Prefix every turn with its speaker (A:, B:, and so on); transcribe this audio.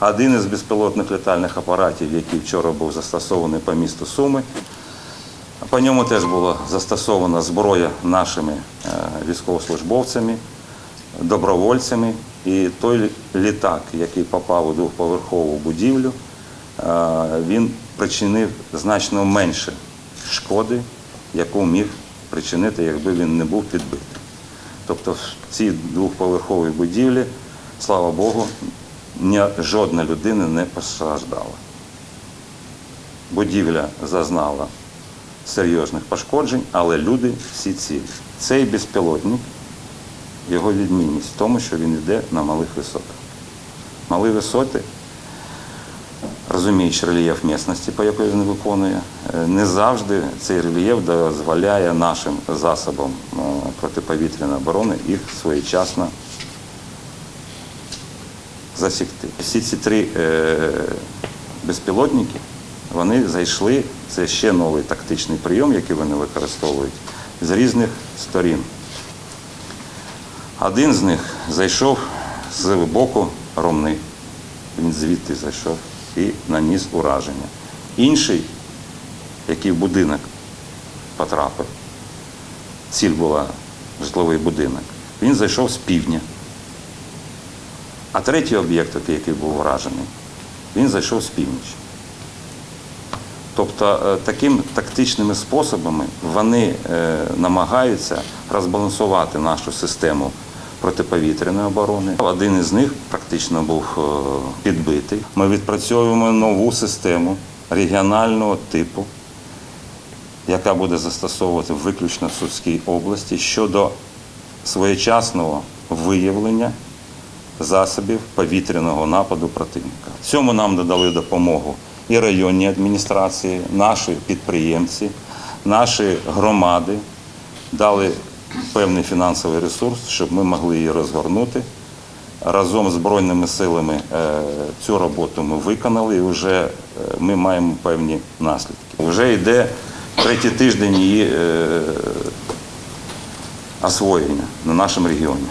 A: Один із безпілотних літальних апаратів, який вчора був застосований по місту Суми, по ньому теж була застосована зброя нашими е, військовослужбовцями, добровольцями. І той літак, який попав у двохповерхову будівлю, е, він причинив значно менше шкоди, яку міг причинити, якби він не був підбитий. Тобто в цій двохповерховій будівлі, слава Богу, жодна людина не постраждала. Будівля зазнала серйозних пошкоджень, але люди всі цілі. Цей безпілотник, його відмінність в тому, що він йде на малих висотах. Малі висоти, розуміючи рельєф місцевості, по якій він виконує, е, не завжди цей рельєф дозволяє нашим засобам е, протиповітряної оборони їх своєчасно засікти. Всі ці три е, безпілотники вони зайшли, це ще новий тактичний прийом, який вони використовують, з різних сторін. Один з них зайшов з боку Ромни. Він звідти зайшов і наніс ураження. Інший, який в будинок потрапив, ціль була житловий будинок, він зайшов з півдня. А третій об'єкт, який був вражений, він зайшов з півночі. Тобто е, таким тактичними способами вони е, намагаються розбалансувати нашу систему протиповітряної оборони. Один із них практично був е, підбитий. Ми відпрацьовуємо нову систему регіонального типу, яка буде застосовувати виключно в Судській області щодо своєчасного виявлення засобів повітряного нападу противника. Цьому нам додали допомогу і районні адміністрації, наші підприємці, наші громади дали певний фінансовий ресурс, щоб ми могли її розгорнути. Разом з Збройними силами е, цю роботу ми виконали і вже е, ми маємо певні наслідки. Вже йде третій тиждень її е, освоєння на нашому регіоні.